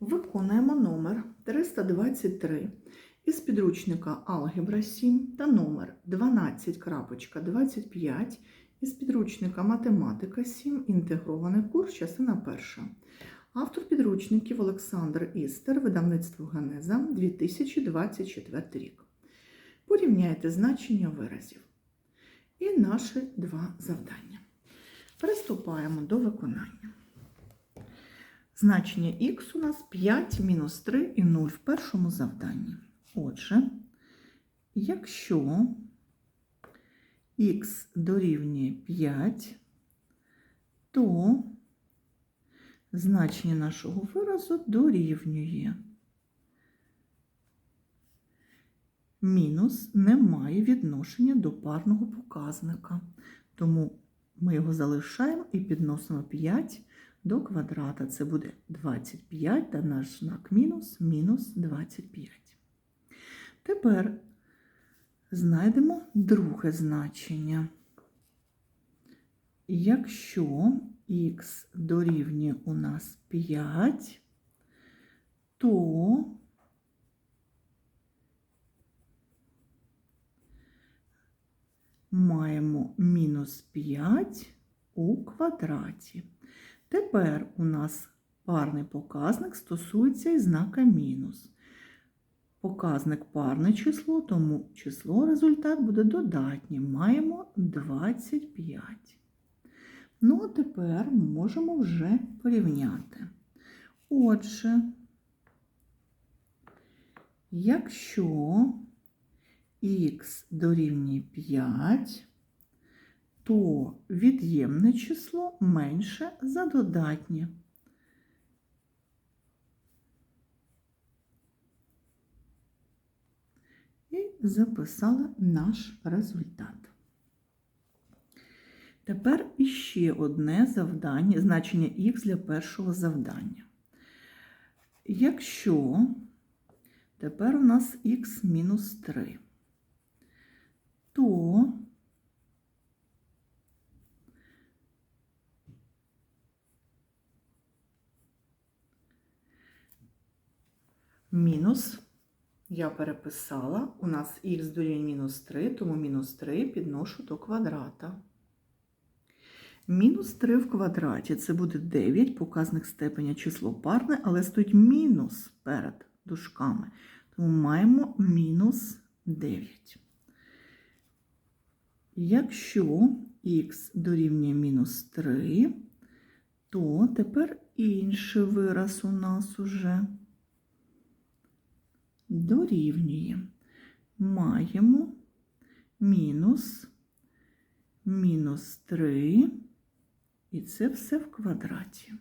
Виконуємо номер 323 із підручника Алгебра 7 та номер 12.25 із підручника Математика 7. Інтегрований курс, частина перша. Автор підручників Олександр Істер, видавництво Генеза 2024 рік. Порівняйте значення виразів. І наші два завдання. Приступаємо до виконання. Значення х у нас 5 мінус 3 і 0 в першому завданні. Отже, якщо х дорівнює 5, то значення нашого виразу дорівнює. Мінус не має відношення до парного показника, тому ми його залишаємо і підносимо 5 до квадрата. Це буде 25, та наш знак мінус мінус 25. Тепер знайдемо друге значення. Якщо х дорівнює у нас 5, то маємо мінус 5 у квадраті. Тепер у нас парний показник стосується і знака мінус. Показник парне число, тому число результат буде додатнім. Маємо 25. Ну, а тепер можемо вже порівняти. Отже, якщо х дорівнює 5, то від'ємне число менше за додатнє. І записали наш результат. Тепер іще одне завдання, значення х для першого завдання. Якщо тепер у нас х мінус 3, то мінус я переписала, у нас х дорівнює мінус 3, тому мінус 3 підношу до квадрата. Мінус 3 в квадраті це буде 9, показник степеня число парне, але стоїть мінус перед дужками. Тому маємо мінус 9. Якщо х дорівнює мінус 3, то тепер інший вираз у нас уже дорівнює. Маємо мінус мінус 3, і це все в квадраті.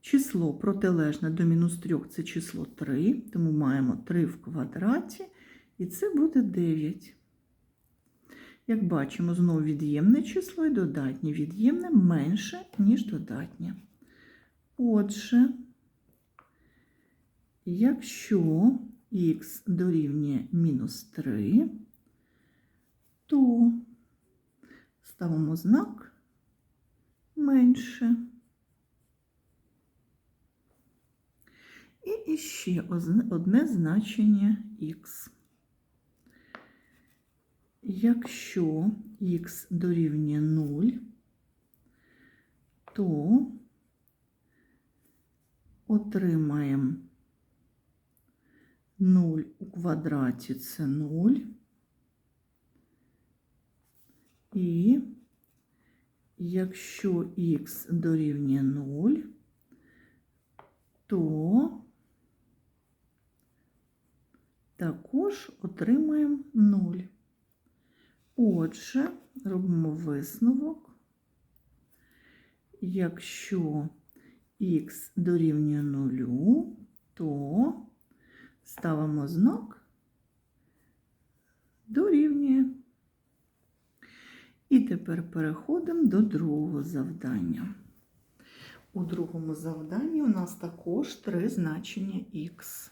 Число протилежне до мінус 3 це число 3, тому маємо 3 в квадраті, і це буде 9. Як бачимо, знову від'ємне число і додатнє від'ємне менше, ніж додатнє. Отже, якщо х дорівнює мінус 3, то ставимо знак менше. І ще одне значення х. Якщо х дорівнює 0, то отримаємо 0 у квадраті це 0. І якщо х дорівнює 0, то також отримаємо 0. Отже, робимо висновок. Якщо х дорівнює 0, то ставимо знак дорівнює. І тепер переходимо до другого завдання. У другому завданні у нас також три значення х.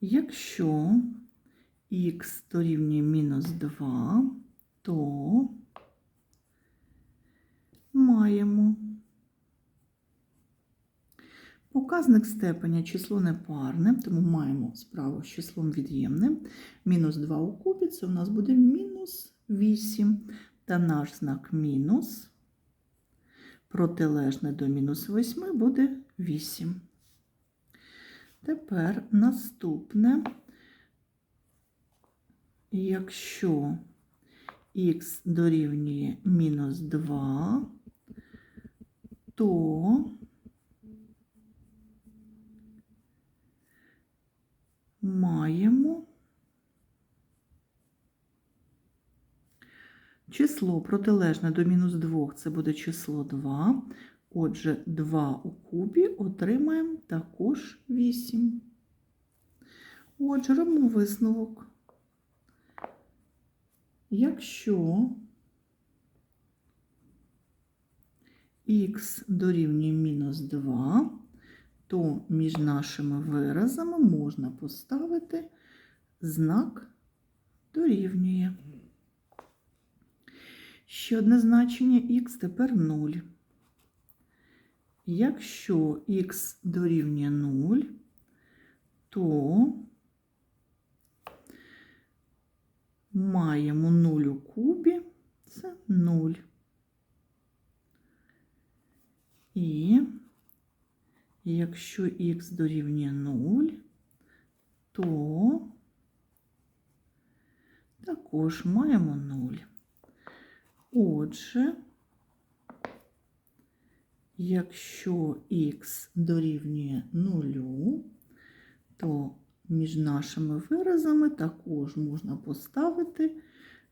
Якщо х дорівнює мінус 2, то маємо показник степеня число непарне, тому маємо справу з числом від'ємним. Мінус 2 у кубі, це у нас буде мінус 8. Та наш знак мінус протилежне до мінус 8 буде 8. Тепер наступне, якщо х дорівнює мінус 2, то маємо число протилежне до мінус 2, це буде число 2. Отже, 2 у кубі отримаємо також 8. Отже, робимо висновок. Якщо х дорівнює мінус 2, то між нашими виразами можна поставити знак дорівнює. Ще одне значення х тепер 0. Якщо х дорівнює 0, то маємо 0 у кубі, це 0. І якщо х дорівнює 0, то також маємо 0. Отже, якщо х дорівнює 0, то між нашими виразами також можна поставити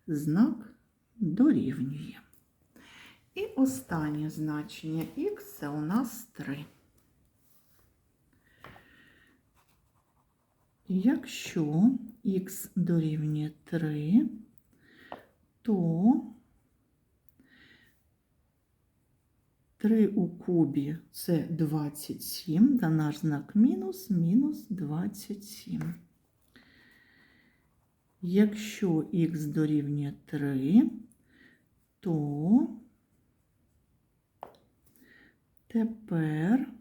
знак дорівнює. І останнє значення х це у нас 3. Якщо х дорівнює 3, то 3 у кубі це 27, та наш знак мінус мінус 27. Якщо х дорівнює 3, то тепер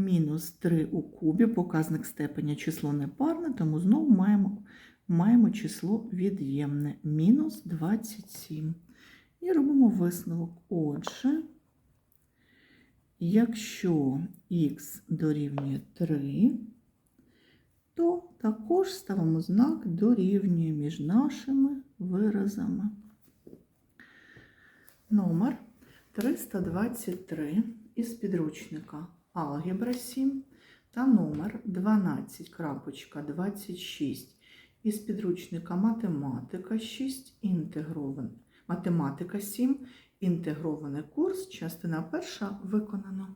мінус 3 у кубі, показник степеня число непарне, тому знову маємо, маємо число від'ємне мінус 27. І робимо висновок. Отже, якщо х дорівнює 3, то також ставимо знак дорівнює між нашими виразами. Номер 323 із підручника Алгебра 7 та номер 12.26 із підручника Математика 6 інтегрований. Математика 7, інтегрований курс, частина перша виконано.